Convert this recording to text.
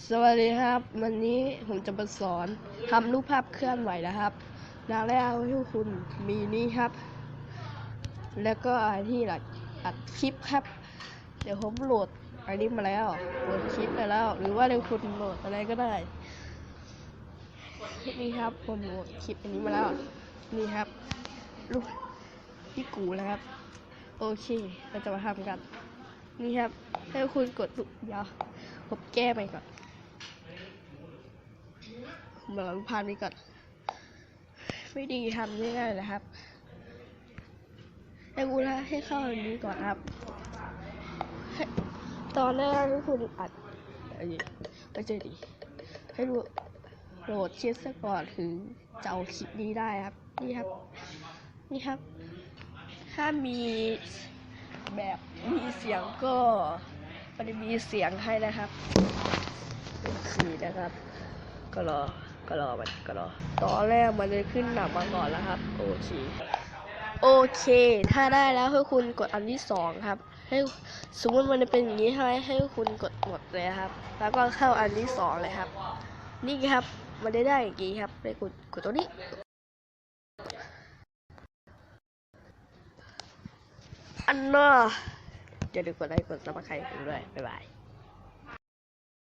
สวัสดีครับ วันนี้ผมจะมาสอนทำรูปภาพเคลื่อนไหวนะครับอย่างแรกที่คุณมีนี่ครับ แล้วก็อที่หลักอัดคลิปครับ เดี๋ยวผมโหลดอันนี้มาแล้วโหลดคลิปไปแล้ว หรือว่าเดี๋ยวคุณโหลดอะไรก็ได้นี่ครับผมโหลดคลิปอันนี้มาแล้วนี่ครับรูปพี่กูนะครับ โอเคเราจะมาทำกัน นี่ครับให้คุณกดปุ่มเดี๋ยวผมแก้ไปก่อนมแบบรูปภานี้ก่อนไม่ดีทำง่ายๆนะครับให้กูนะให้เข้าอันนี้ก่อนครับ ตอนแรกให้คุณอัดอันนี้ก็จะดี ให้ดูโหลดคลิปซะก่อนถึงจะเอาคลิปนี้ได้ครับ นี่ครับ นี่ครับ ถ้ามี แบบมีเสียงก็มันจะมีเสียงให้นะครับโอเคนะครับ ก็รอก็รอมันก็รอตอนแรกมันจะขึ้นหนักมาก่อนแล้วครับ โอเคโอเค ถ้าได้แล้วให้คุณกดอันที่สองครับ ให้สมมติมันจะเป็นอย่างนี้ใช่ไหมให้คุณกดหมดเลยครับ แล้วก็เข้าอันที่สองเลยครับ นี่ครับ มันได้ได้อย่างนี้ครับไปกดกดตัวนี้ อันน่ะอย่าลืมกดไลค์กดซับสไครต์ผมด้วย บ๊ายบาย